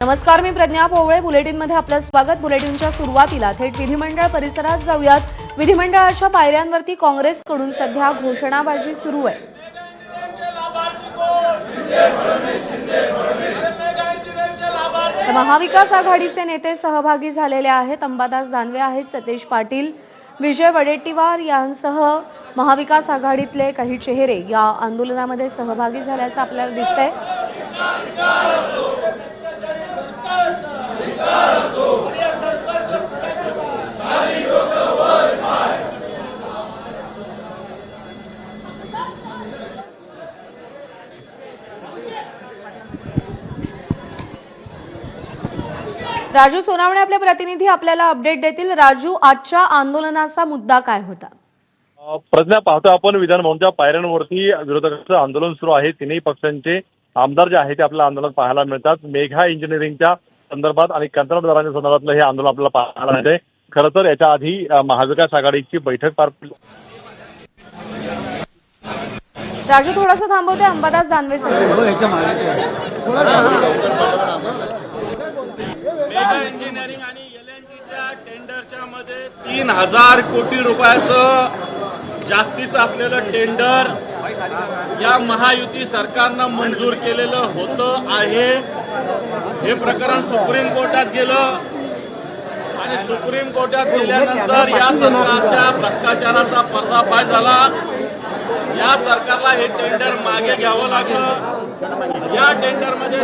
नमस्कार मी प्रज्ञा पोवळे. बुलेटिनमध्ये आपलं स्वागत. बुलेटिनच्या सुरुवातीला थेट विधिमंडळ परिसरात जाऊयात. विधिमंडळाच्या पायऱ्यांवरती काँग्रेसकडून सध्या घोषणाबाजी सुरू आहे. तर महाविकास आघाडीचे नेते सहभागी झालेले आहेत. अंबादास दानवे आहेत सतेश पाटील विजय वडेट्टीवार यांसह महाविकास आघाडीतले काही चेहरे या आंदोलनामध्ये सहभागी झाल्याचं आपल्याला दिसतंय. राजू सोनावणे आपले प्रतिनिधी आपल्याला अपडेट देतील. राजू आजच्या आंदोलनाचा मुद्दा काय होता? प्रज्ञा पाहतो आपण विधान भवनच्या पायऱ्यांवरती विरोधकांचं आंदोलन सुरू आहे. तिन्ही पक्षांचे आमदार जे आहेत ते आपल्या आंदोलनात पाहायला मिळतात. मेघा इंजिनिअरिंगच्या संदर्भात आणि कंत्राटदारांच्या संदर्भातलं हे आंदोलन आपल्याला पाहायला मिळते खरं तर याच्या आधी महाविकास आघाडीची बैठक पार पडली. राजू थोडंसं थांबवते अंबादास दानवे इंजिनिअरिंग आणि एल एन टीच्या टेंडरच्या मध्ये तीन हजार कोटी रुपयाचं जास्तीचं असलेलं टेंडर या महायुती सरकारनं मंजूर केलेलं होतं आहे. हे प्रकरण सुप्रीम कोर्टात गेलं. आणि सुप्रीम कोर्टात गेल्यानंतर या सरकारच्या भ्रष्टाचाराचा पर्दाफाश झाला. या सरकारला हे टेंडर मागे घ्यावं लागलं. या टेंडरमध्ये